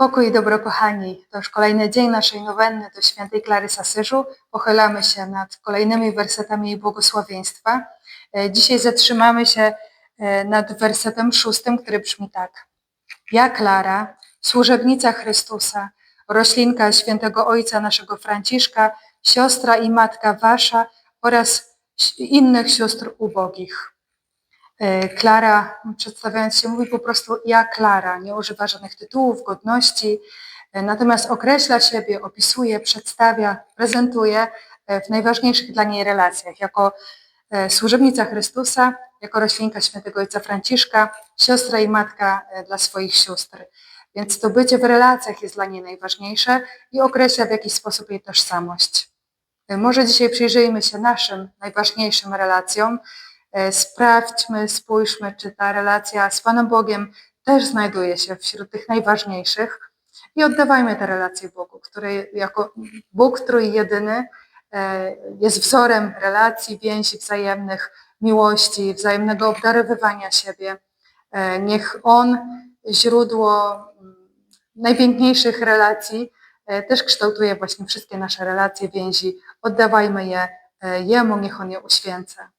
Pokój i dobro, kochani. To już kolejny dzień naszej nowenny do świętej Klary z Asyżu. Pochylamy się nad kolejnymi wersetami jej błogosławieństwa. E, Dzisiaj zatrzymamy się e, nad wersetem szóstym, który brzmi tak. Ja, Klara, służebnica Chrystusa, roślinka świętego Ojca naszego Franciszka, siostra i matka wasza oraz innych sióstr ubogich. E, Klara, przedstawiając się, mówi po prostu ja Klara, nie używa żadnych tytułów, godności, e, natomiast określa siebie, opisuje, przedstawia, prezentuje e, w najważniejszych dla niej relacjach, jako służebnica Chrystusa, jako roślinka świętego ojca Franciszka, siostra i matka dla swoich sióstr. Więc to bycie w relacjach jest dla niej najważniejsze i określa w jakiś sposób jej tożsamość. Może dzisiaj przyjrzyjmy się naszym najważniejszym relacjom, Sprawdźmy, spójrzmy, czy ta relacja z Panem Bogiem też znajduje się wśród tych najważniejszych i oddawajmy te relacje Bogu, który jako Bóg trójjedyny e, jest wzorem relacji, więzi wzajemnych, miłości, wzajemnego obdarowywania siebie. E, Niech On, źródło mm, najpiękniejszych relacji, e, też kształtuje właśnie wszystkie nasze relacje, więzi. Oddawajmy je e, Jemu, niech On je uświęca.